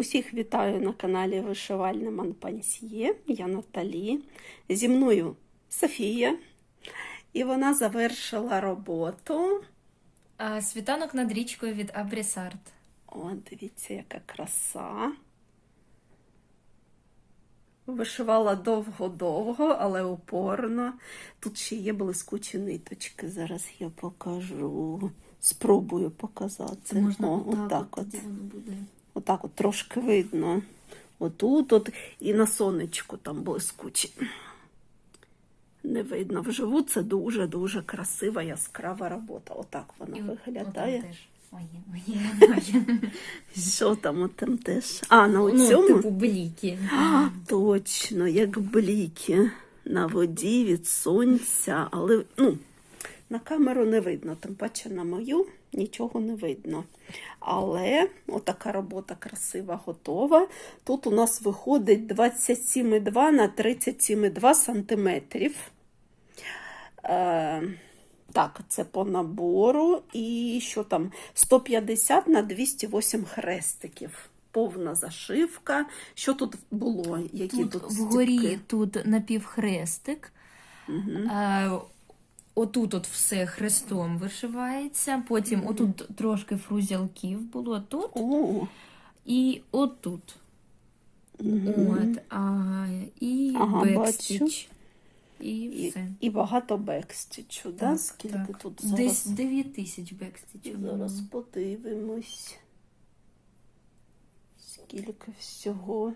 Усіх вітаю на каналі Вишивальне Манпансьє. Я Наталі. Зі мною Софія. І вона завершила роботу. А, Світанок над річкою від Абрісарт. О, дивіться, яка краса. Вишивала довго-довго, але упорно. Тут ще є блискучі ниточки. Зараз я покажу. Спробую показати. Це можна О, отак, отак от, от. воно буде. Отак от трошки видно. Отут от і на сонечку там блискучі. Не видно. Вживу це дуже-дуже красива, яскрава робота. Отак вона І виглядає. Що там от там теж? А, на Ну, цьому? типу бліки. А, точно, як бліки на воді від сонця, але ну, на камеру не видно, тим паче на мою нічого не видно. Але отака робота красива, готова. Тут у нас виходить 27,2 на 37,2 сантиметрів. Е, так, це по набору. І що там? 150 на 208 хрестиків. Повна зашивка. Що тут було? Які Тут тут, вгорі тут напівхрестик. А, отут от все хрестом вишивається. Потім отут трошки фрузялків було тут О, і отут. От, а, і Ага, бекстіч. І і, все. і багато бекстічу, да? Так, Скільки так. тут Десь 9 тисяч бекстічів. Зараз подивимось. Скільки всього?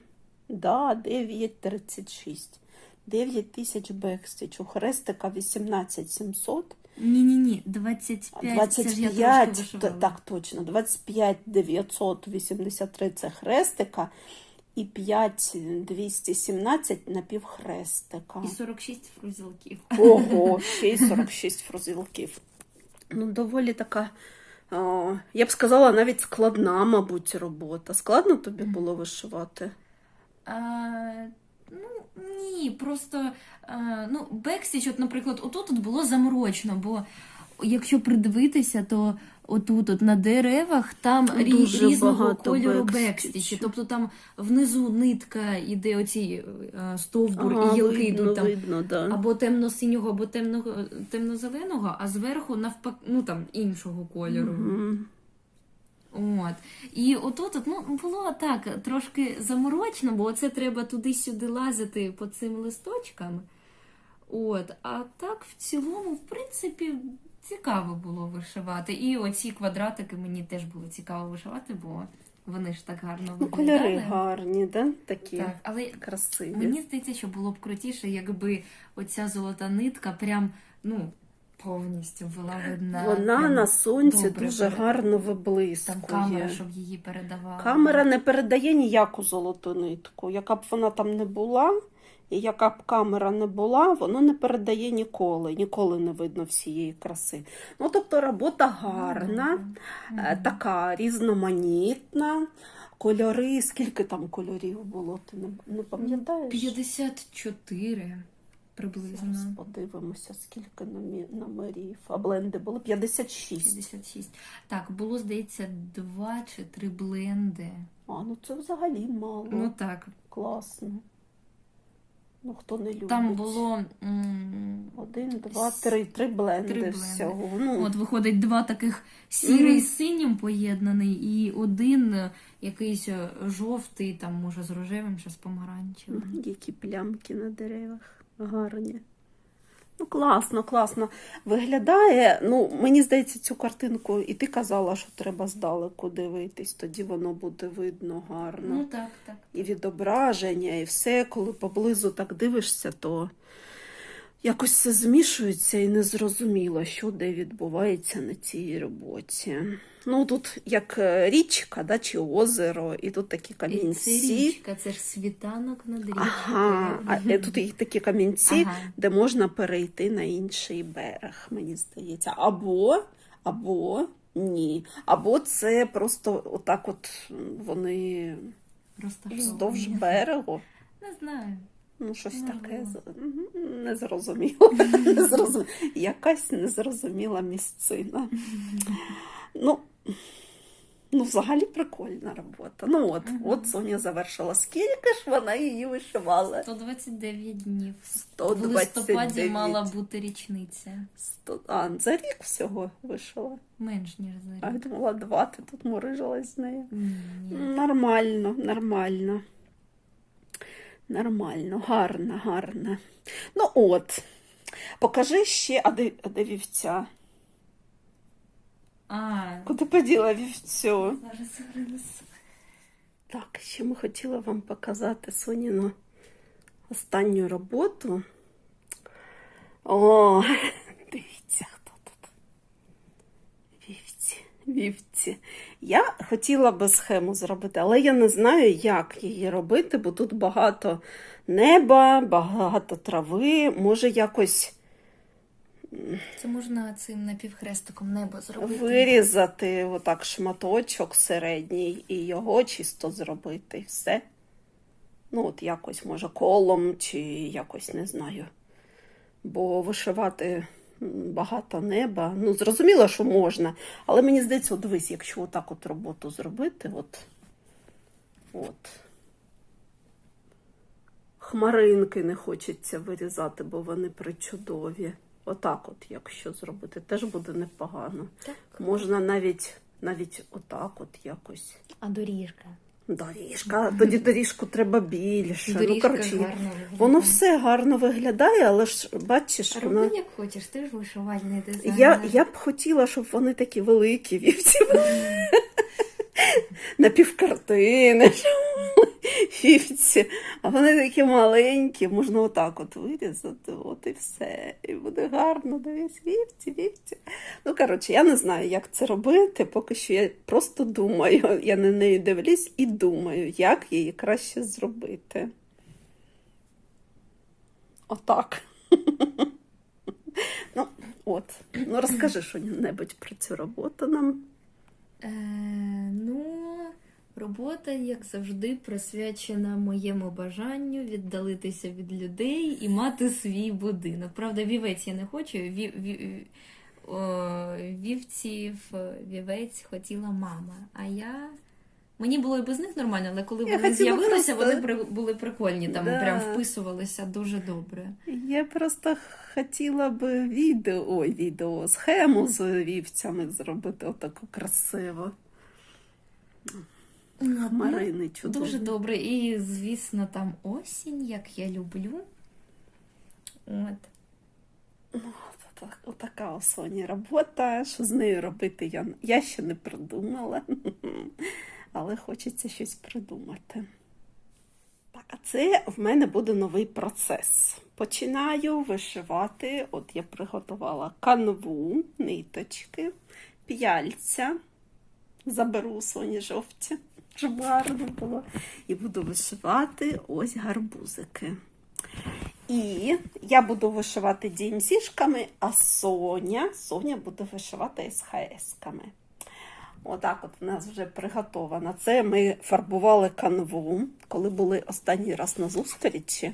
Да, 9,36. 9 тисяч бекстіч. У хрестика 18 700. Ні-ні-ні, 25. Це ж я 25, трошки т- вишивала. так точно, 25 983 це хрестика і 5 217 напівхрестика. І 46 фрузілків. Ого, ще й 46 фрузілків. Ну, доволі така, о, я б сказала, навіть складна, мабуть, робота. Складно тобі було вишивати? А, ні, просто а, ну, бекстіч, от, наприклад, отут от було заморочно, бо якщо придивитися, то отут от на деревах там Дуже різного кольору бекстічі. Тобто там внизу нитка іде оці е, стовбур і гілки видно, йдуть там. видно, да. Або темно-синього, або темного, темно-зеленого, а зверху навпак, ну там іншого кольору. Мгм. От. І отут от, ну, було так трошки заморочно, бо це треба туди-сюди лазити по цим листочкам. От. А так, в цілому, в принципі, цікаво було вишивати. І оці квадратики мені теж було цікаво вишивати, бо вони ж так гарно Ну, виглядали. кольори гарні, да? такі Так, але красиві. мені здається, що було б крутіше, якби оця золота нитка прям, ну, повністю була видна. Вона прям на сонці добре дуже перед- гарно Там виблискує. камера, щоб її передавала. Камера не передає ніяку золоту нитку. Яка б вона там не була, і яка б камера не була, воно не передає ніколи. Ніколи не видно всієї краси. Ну, тобто робота гарна, е, така різноманітна. Кольори, скільки там кольорів було, ти не, не пам'ятаєш? 54 приблизно. Зараз подивимося, скільки номі- номерів. А бленди було 56. 56. Так, було, здається, два чи три бленди. А, ну це взагалі мало. Ну так. Класно. Ну, хто не любить. Там було. м, Один, два, три. Три бленди, Три бленди. всього. Ну, От виходить два таких сірий з синім поєднаний, і один е, якийсь е, жовтий, там, може, з рожевим, чи з помаранчевим. які плямки на деревах. Гарні. Ну, класно, класно. Виглядає, ну, мені здається, цю картинку, і ти казала, що треба здалеку дивитись, тоді воно буде видно гарно. Ну так, так. і відображення, і все, коли поблизу так дивишся, то якось все змішується і незрозуміло, що де відбувається на цій роботі. Ну, тут як е, річка, да, чи озеро, і тут такі І це камінці. річка, це ж світанок над річкою. Ага, а е, тут є такі камінці, Ага. де можна перейти на інший берег, мені здається. Або, або ні. Або це просто отак от вони вздовж берегу. Не знаю. Ну, щось таке незрозуміло. Незрозум- Якась незрозуміла місцина. Ну, Ну, взагалі прикольна робота. Ну от, от Соня завершила. Скільки ж вона її вишивала? 129 днів. В 129. листопаді мала бути річниця. Сто- А, за рік всього вишила. Менш ніж за рік. А я думала, два ти тут мурижилась з нею. Ні. Нормально, нормально. Нормально, гарно, гарно. Ну от, покажи ще, а де, а де вівця? А, Куди поділа вівцю? зараз принесу. Так, ще ми хотіли вам показати Соніну останню роботу. О, дивіться. Вівці. Я хотіла би схему зробити, але я не знаю, як її робити, бо тут багато неба, багато трави. Може якось Це можна цим напівхрестиком небо зробити. вирізати отак шматочок середній і його чисто зробити. і Все. Ну, от якось, може, колом чи якось не знаю. Бо вишивати багато неба. Ну, зрозуміло, що можна. Але мені здається, от дивись, якщо отак от роботу зробити, от. От. Хмаринки не хочеться вирізати, бо вони причудові. Отак, от, якщо зробити, теж буде непогано. Так. Можна навіть, навіть отак, от якось. А доріжка. Доріжка, тоді доріжку треба більше. ну, коротше, гарно воно все гарно виглядає, але ж бачиш, Роби воно. як хочеш, ти ж вишивальний дизайнер. Я, я б хотіла, щоб вони такі великі вівці Mm. На Вівці. А вони такі маленькі, можна отак от вирізати, от і все. І буде гарно, дивись, вівці, вівці. Ну, коротше, я не знаю, як це робити. Поки що я просто думаю. Я на неї дивлюсь і думаю, як її краще зробити. Отак. Ну, от. Ну, розкажи що-небудь про цю роботу нам. Е, ну, робота, як завжди, присвячена моєму бажанню віддалитися від людей і мати свій будинок. Правда, вівець я не хочу. Ві, ві, о, вівців, вівець хотіла мама. А я. Мені було і без них нормально, але коли Я вони з'явилися, просто- вони при- були прикольні, там Да. прям вписувалися дуже добре. Я просто хотіла би відео, ой, відео, схему з вівцями зробити отаку красиво. Хмарини чудові. Дуже добре. І, звісно, там осінь, як я люблю. От. Ну, так- Отака у Соні робота. Що з нею робити, я, я ще не придумала. Але хочеться щось придумати. Так, а це в мене буде новий процес. Починаю вишивати. От я приготувала канву, ниточки, п'яльця. Заберу у Соні жовті, щоб було. І буду вишивати ось гарбузики. І я буду вишивати DMC-шками, а Соня, Соня буде вишивати SHS-ками. Отак от в нас вже приготовано. Це ми фарбували канву, коли були останній раз на зустрічі.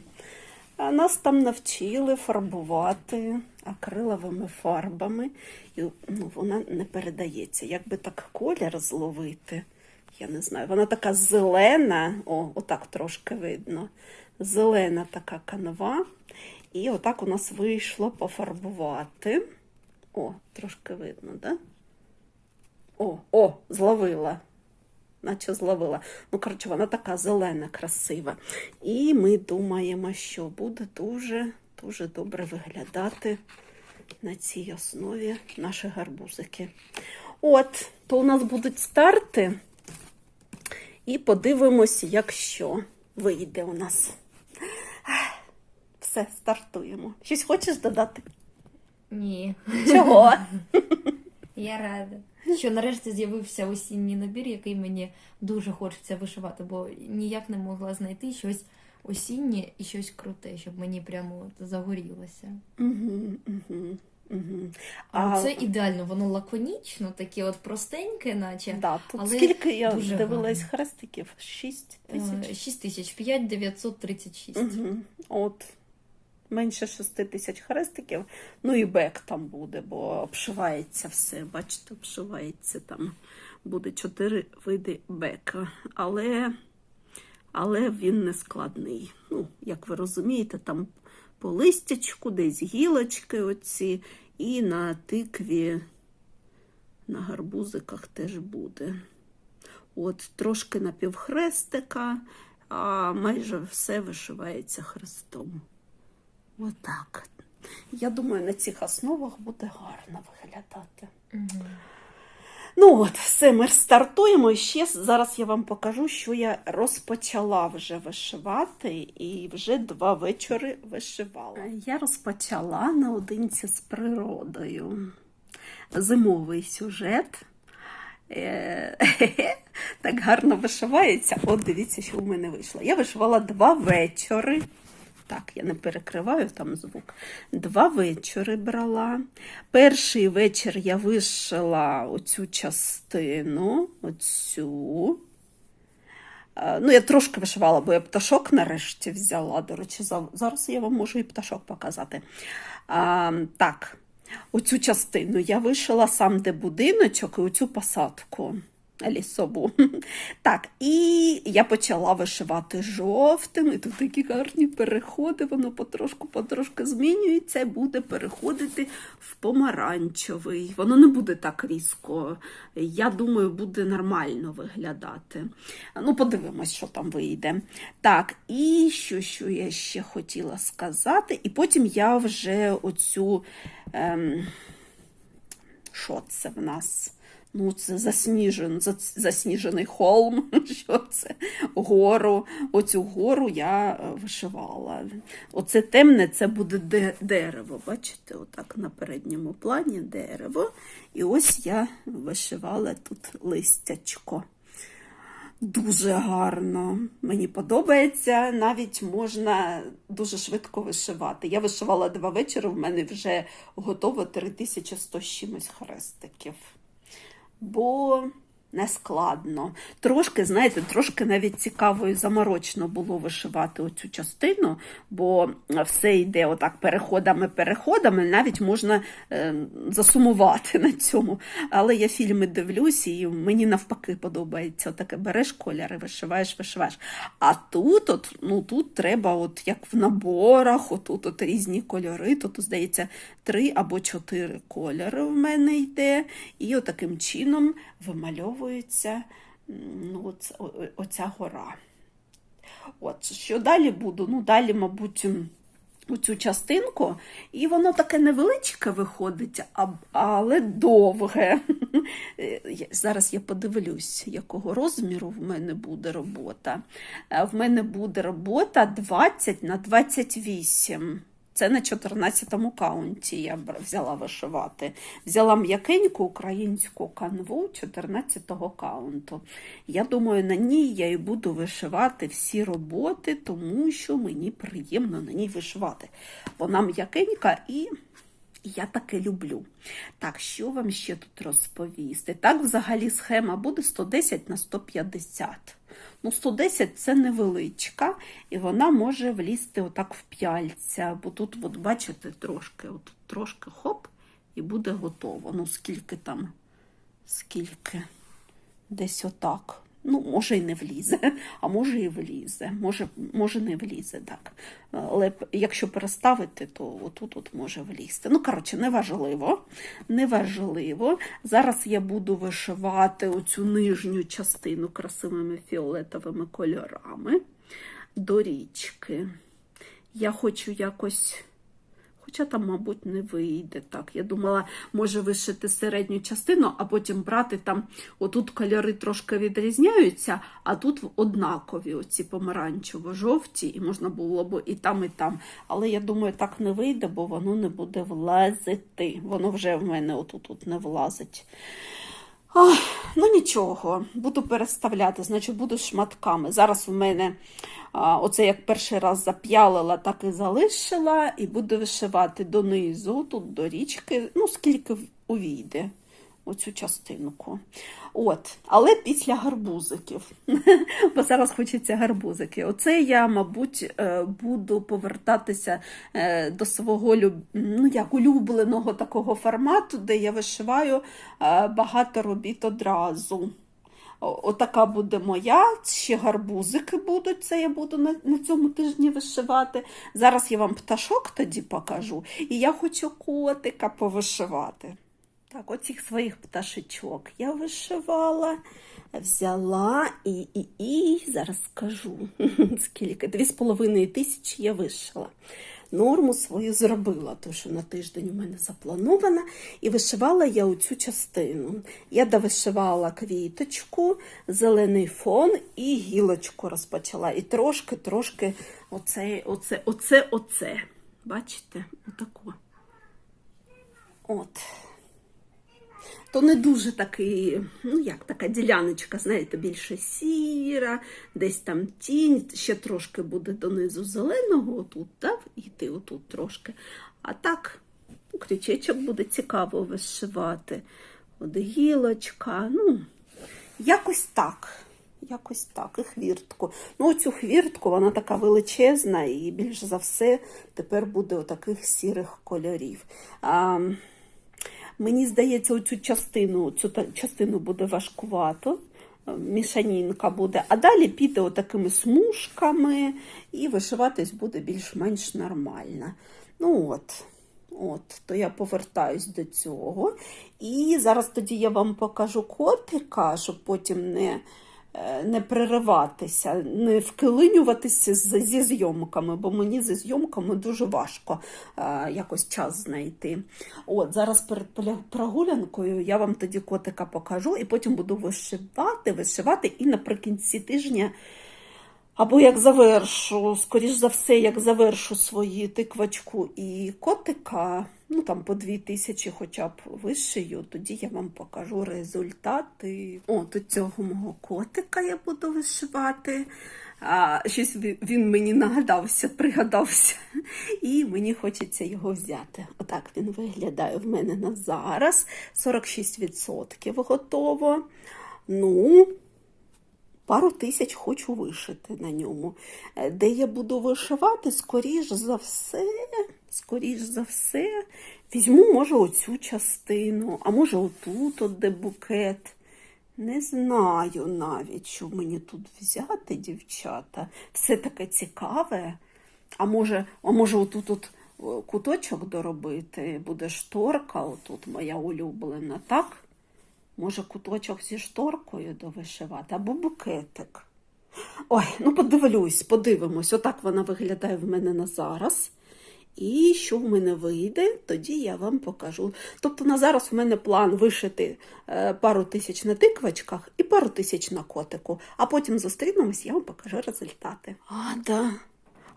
Нас там навчили фарбувати акриловими фарбами, і ну, вона не передається. Якби так колір зловити, я не знаю. Вона така зелена, о, отак трошки видно. Зелена така канва. І отак у нас вийшло пофарбувати. О, трошки видно. Да? О, о, зловила. Наче зловила. Ну, коротше, вона така зелена, красива. І ми думаємо, що буде дуже, дуже добре виглядати на цій основі наші гарбузики. От, то у нас будуть старти. І подивимося, як що вийде у нас. Все, стартуємо. Щось хочеш додати? Ні. Чого? Я рада. Що нарешті з'явився осінній набір, який мені дуже хочеться вишивати, бо ніяк не могла знайти щось осіннє і щось круте, щоб мені прямо загорілося. Угу, угу, угу. А це ідеально, воно лаконічно, таке от простеньке, наче. Да, тут Але скільки я дуже дивилась гарно. хрестиків? Шість Е, тисяч. 6 тисяч, 5 936. Угу. От. Менше шести тисяч хрестиків. Ну і бек там буде, бо обшивається все. Бачите, обшивається там буде чотири види бека. Але, але він не складний. Ну, як ви розумієте, там по листячку, десь гілочки оці, і на тикві, на гарбузиках теж буде. От, трошки напівхрестика, а майже все вишивається хрестом. Отак. Я думаю, на цих основах буде гарно виглядати. Ну от, все, ми стартуємо. Ще зараз я вам покажу, що я розпочала вже вишивати, і вже два вечори вишивала. Я розпочала наодинці з природою. Зимовий сюжет. Е, Так гарно вишивається. От дивіться, що в мене вийшло. Я вишивала два вечори. Так, я не перекриваю там звук. Два вечори брала. Перший вечір я вишила оцю частину, оцю. Е, Ну, я трошки вишивала, бо я пташок нарешті взяла. До речі, зараз я вам можу і пташок показати. А, так, оцю частину я вишила сам де будиночок і оцю посадку лісову. Так, і я почала вишивати жовтим, і тут такі гарні переходи, воно потрошку потрошку змінюється буде переходити в помаранчевий. Воно не буде так різко. Я думаю, буде нормально виглядати. Ну, подивимось, що там вийде. Так, і що, що я ще хотіла сказати, і потім я вже оцю. Ем, що це в нас? Ну, це засніжен, засніжений холм. Що це? Гору. Оцю гору я е, вишивала. Оце темне, це буде де- дерево. Бачите, отак на передньому плані дерево. І ось я вишивала тут листячко. Дуже гарно. Мені подобається. Навіть можна дуже швидко вишивати. Я вишивала два вечори, в мене вже готово 3100 з чимось хрестиків. Бо не складно. Трошки, знаєте, трошки навіть цікаво і заморочно було вишивати оцю частину, бо все йде отак переходами, переходами, навіть можна е, засумувати на цьому. Але я фільми дивлюсь, і мені навпаки подобається. Таке береш кольори, вишиваєш, вишиваєш. А тут, от, ну, тут треба, от як в наборах, отут от різні кольори. Тут, здається, три або чотири кольори в мене йде. І отаким чином вимальовується м, ну, оця гора. От, що далі буду? Ну, далі, мабуть, оцю частинку, і воно таке невеличке виходить, але довге. Е, Зараз я подивлюсь, якого розміру в мене буде робота. Е, В мене буде робота 20 на 28. Це на 14-му каунті я взяла вишивати. Взяла м'якеньку українську канву 14-го каунту. Я думаю, на ній я і буду вишивати всі роботи, тому що мені приємно на ній вишивати. Вона м'якенька і я таке люблю. Так, що вам ще тут розповісти? Так, взагалі, схема буде 110 на 150. Ну, 110 це невеличка, і вона може влізти отак в п'яльця, бо тут, от, бачите, трошки, от, трошки хоп, і буде готово. Ну, скільки там, скільки, десь отак. Ну, може і не влізе, а може і влізе, може, може не влізе, так. Але якщо переставити, то отут от може влізти. Ну, коротше, неважливо. Неважливо. Зараз я буду вишивати оцю нижню частину красивими фіолетовими кольорами до річки. Я хочу якось. Там, мабуть, не вийде так. Я думала, може вишити середню частину, а потім брати там, отут кольори трошки відрізняються, а тут однакові, оці помаранчево-жовті, і можна було б і там, і там. Але я думаю, так не вийде, бо воно не буде влазити. Воно вже в мене отут -от не влазить. Ой, ну нічого, буду переставляти, значить буду шматками. Зараз у мене а, оце як перший раз зап'ялила, так і залишила, і буду вишивати донизу, тут до річки, ну скільки увійде. Оцю частинку. От, але після гарбузиків. Бо зараз хочеться гарбузики. Оце я, мабуть, е, буду повертатися е, до свого ну, як, улюбленого такого формату, де я вишиваю е, багато робіт одразу. Отака буде моя, ще гарбузики будуть, це я буду на, на цьому тижні вишивати. Зараз я вам пташок тоді покажу, і я хочу котика повишивати. Так, оцих своїх пташечок я вишивала, взяла і, і, і зараз скажу, скільки, дві з половиною тисячі я вишила. Норму свою зробила, тому що на тиждень у мене запланована, і вишивала я оцю частину. Я довишивала квіточку, зелений фон і гілочку розпочала. І трошки-трошки оце, оце, оце, оце. Бачите? Отако. От то не дуже такий, ну як така діляночка, знаєте, більше сіра, десь там тінь, ще трошки буде донизу зеленого, отут, так, йти отут трошки. А так, ну, крючечок буде цікаво вишивати. От гілочка, ну, якось так. Якось так, і хвіртку. Ну, оцю хвіртку, вона така величезна, і більш за все тепер буде отаких сірих кольорів. А, Мені здається, оцю частину, цю частину буде важкувато, е, мішанінка буде, а далі піде отакими смужками і вишиватись буде більш-менш нормально. Ну от, от, то я повертаюсь до цього. І зараз тоді я вам покажу копіка, щоб потім не, не перериватися, не вкилинюватися зі зйомками, бо мені зі зйомками дуже важко е, якось час знайти. От, зараз перед прогулянкою я вам тоді котика покажу, і потім буду вишивати, вишивати, і наприкінці тижня. Або як завершу, скоріш за все, як завершу свої тиквачку і котика, ну там по дві тисячі хоча б вишию, тоді я вам покажу результати. От у цього мого котика я буду вишивати. А, щось він- він мені нагадався, пригадався, і мені хочеться його взяти. Отак він виглядає в мене на зараз. 46% готово. Ну, пару тисяч хочу вишити на ньому. Е, Де я буду вишивати, скоріш за все, скоріш за все, візьму, може, оцю частину, а може, отут, от де букет. Не знаю навіть, що мені тут взяти, дівчата. Все таке цікаве. А може, а може отут от куточок доробити, буде шторка, отут моя улюблена, так? Може, куточок зі шторкою довишивати, або букетик. Ой, ну подивлюсь, подивимось. Отак вона виглядає в мене на зараз. І що в мене вийде, тоді я вам покажу. Тобто на зараз в мене план вишити е, пару тисяч на тиквачках і пару тисяч на котику. А потім зустрінемось, я вам покажу результати. А, да.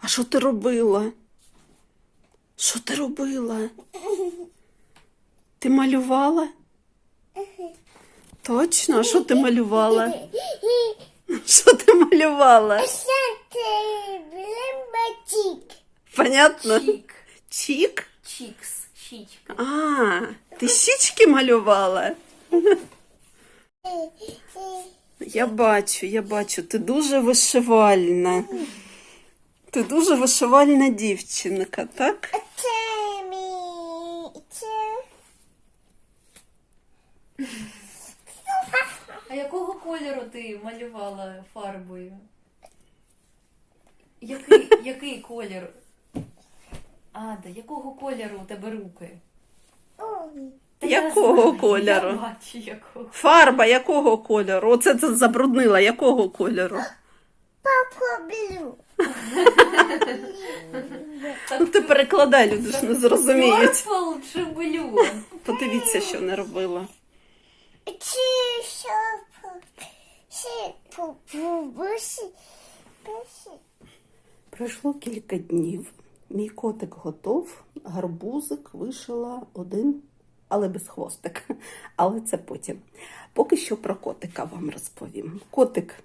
А що ти робила? Що ти робила? Ти малювала? Точно? А що ти малювала? Що ти малювала? Понятно? Чік. Чік? Чікс. Щічка. А, ти щічки малювала? Я бачу, я бачу, ти дуже вишивальна. Ти дуже вишивальна дівчинка, так? Це мій. Це А якого кольору ти малювала фарбою? Який, який колір? Ада, якого кольору у тебе руки? Та я Якого знаю, кольору? Я бачу, якого. Фарба якого кольору? Оце це забруднила, якого кольору? Папа блю. Ну ти перекладай, люди ж не зрозуміють. Purple чи blue? Подивіться, що не робила. Чи шопу. Чи пупу. Бусі. Бусі. Пройшло кілька днів. Мій котик готов, гарбузик вишила один, але без хвостика. Але це потім. Поки що про котика вам розповім. Котик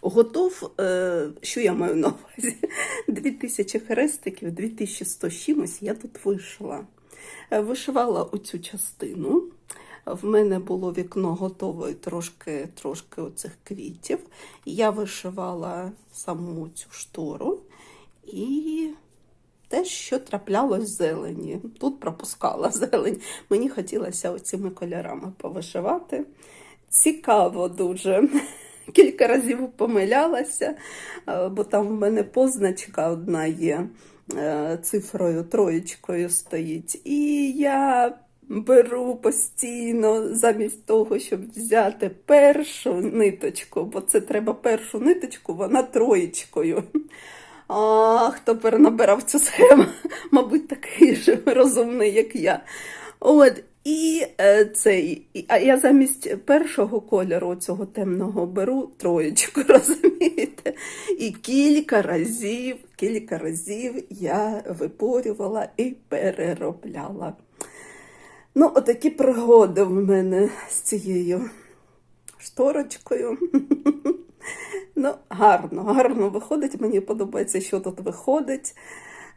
готов, е, що я маю на увазі? 2000 хрестиків, 2100 чимось я тут вишила. Е, Вишивала оцю частину. В мене було вікно готове трошки, трошки оцих квітів. Я вишивала саму цю штору і те, що траплялось зелені. Тут пропускала зелень. Мені хотілося оцими кольорами повишивати. Цікаво дуже. Кілька разів помилялася, е, бо там в мене позначка одна є е, цифрою, троєчкою стоїть. І я беру постійно, замість того, щоб взяти першу ниточку, бо це треба першу ниточку, вона троєчкою. А хто перенабирав цю схему, мабуть, такий же розумний, як я. От, і е, цей, а я замість першого кольору цього темного беру троєчку, розумієте? І кілька разів, кілька разів я випорювала і переробляла. Ну, отакі пригоди в мене з цією шторочкою. Ну, гарно, гарно виходить. Мені подобається, що тут виходить.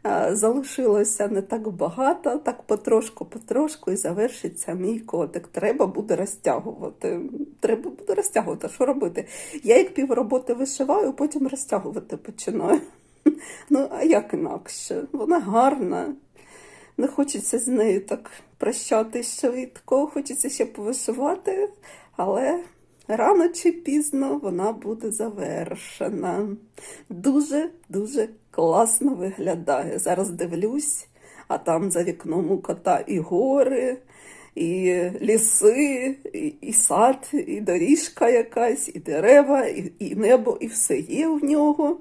Е, Залишилося не так багато, так потрошку, потрошку і завершиться мій котик. Треба буде розтягувати. Треба буде розтягувати. Що робити? Я як півроботи вишиваю, потім розтягувати починаю. Ну, а як інакше? Вона гарна. Не хочеться з нею так прощатись швидко, хочеться ще повишивати, але рано чи пізно вона буде завершена. Дуже-дуже класно виглядає. Зараз дивлюсь, а там за вікном у кота і гори, і ліси, і, і сад, і доріжка якась, і дерева, і, і небо, і все є в нього.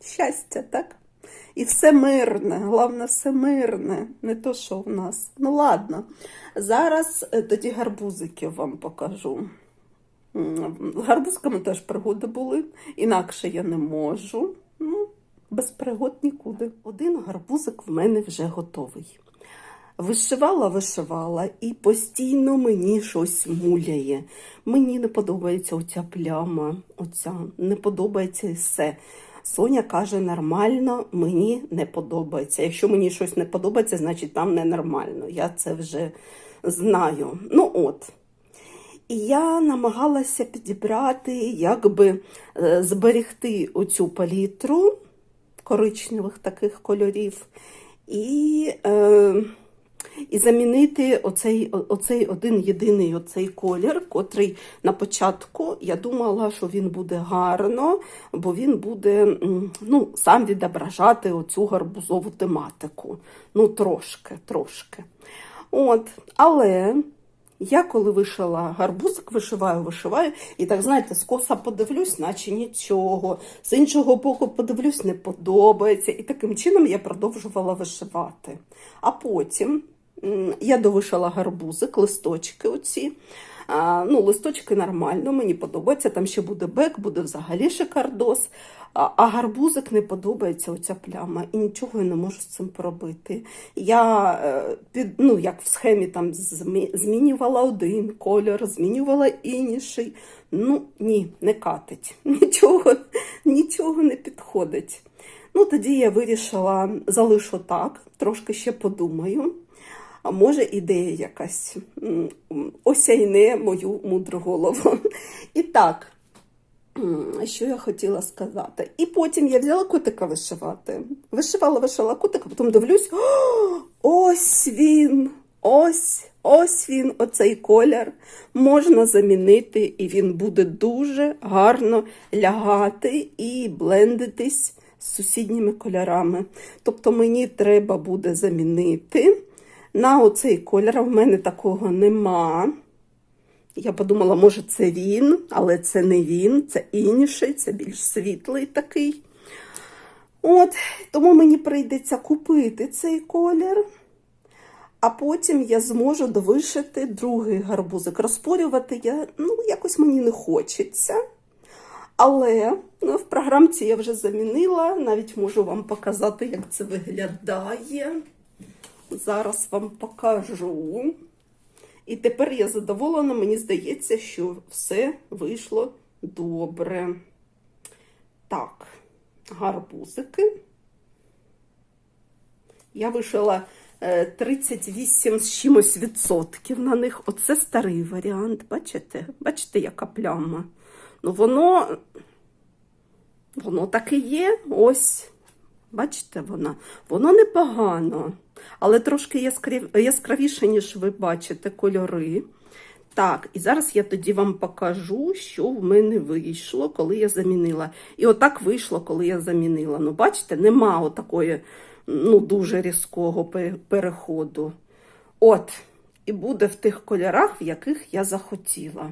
Щастя, так? І все мирне, головне, все мирне, не то, що в нас. Ну ладно, зараз е, тоді гарбузиків вам покажу. З гарбузками теж пригоди були, інакше я не можу. Ну, без пригод нікуди. Один гарбузик в мене вже готовий. Вишивала, вишивала, і постійно мені щось муляє. Мені не подобається оця пляма, оця не подобається і все. Соня каже, нормально, мені не подобається. Якщо мені щось не подобається, значить там ненормально. Я це вже знаю. Ну от. І я намагалася підібрати, як би е, зберегти оцю палітру коричневих таких кольорів і, е, і замінити оцей, оцей один єдиний оцей колір, котрий на початку я думала, що він буде гарно, бо він буде ну, сам відображати оцю гарбузову тематику. Ну, трошки, трошки. От, але я коли вишила гарбузик, вишиваю, вишиваю, і так, знаєте, скоса подивлюсь, наче нічого. З іншого боку, подивлюсь, не подобається. І таким чином я продовжувала вишивати. А потім я довишила гарбузик, листочки оці. А, ну, листочки нормально, мені подобається. Там ще буде бек, буде взагалі шикардос. А, а гарбузик не подобається оця пляма, і нічого я не можу з цим поробити. Я е, під, ну, як в схемі там змінювала один кольор, змінювала інший. Ну, ні, не катить. Нічого, нічого не підходить. Ну, тоді я вирішила, залишу так, трошки ще подумаю. А може ідея якась осяйне мою мудру голову. І так, що я хотіла сказати. І потім я взяла котика вишивати. Вишивала, вишивала котика, потім дивлюсь, «О, ось він, ось, ось він, оцей колір. Можна замінити, і він буде дуже гарно лягати і блендитись з сусідніми кольорами. Тобто мені треба буде замінити на оцей колір. В мене такого нема. Я подумала, може, це він, але це не він, це інший, це більш світлий такий. От, тому мені прийдеться купити цей колір, а потім я зможу довишити другий гарбузик. Розпорювати я, ну, якось мені не хочеться. Але ну, в програмці я вже замінила, навіть можу вам показати, як це виглядає. Зараз вам покажу. І тепер я задоволена, мені здається, що все вийшло добре. Так, гарбузики. Я вишила е, 38 з чимось відсотків на них. Оце старий варіант. Бачите? Бачите, яка пляма? Ну, воно, воно так і є. Ось. Бачите, вона. Воно непогано, але трошки яскравіше, ніж ви бачите, кольори. Так, і зараз я тоді вам покажу, що в мене вийшло, коли я замінила. І отак вийшло, коли я замінила. Ну, бачите, нема отакої ну, дуже різкого переходу. От, і буде в тих кольорах, в яких я захотіла.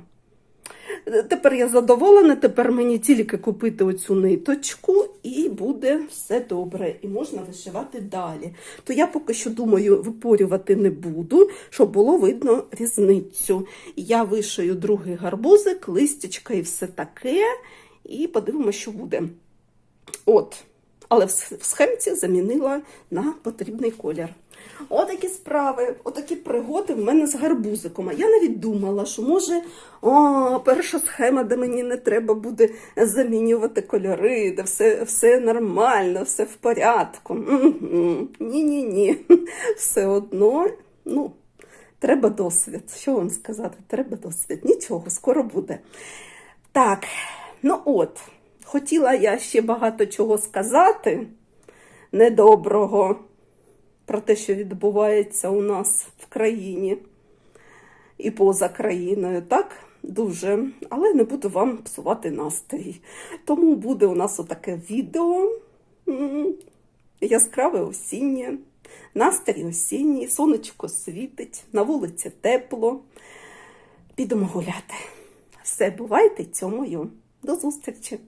Тепер я задоволена, тепер мені тільки купити оцю ниточку, і буде все добре. І можна вишивати далі. То я поки що думаю, випорювати не буду, щоб було видно різницю. Я вишию другий гарбузик, листячка і все таке. І подивимося, що буде. От. Але в схемці замінила на потрібний колір. Отакі справи, отакі пригоди в мене з гарбузиком. А я навіть думала, що може о, перша схема, де мені не треба буде замінювати кольори, де все, все нормально, все в порядку. Ні-ні-ні. Все одно, ну, треба досвід. Що вам сказати? Треба досвід. Нічого, скоро буде. Так, ну от, хотіла я ще багато чого сказати недоброго про те, що відбувається у нас в країні і поза країною, так? Дуже, але не буду вам псувати настрій. Тому буде у нас отаке відео яскраве осіннє, настрій осінній, сонечко світить, на вулиці тепло. Підемо гуляти. Все, бувайте, цьомою. До зустрічі!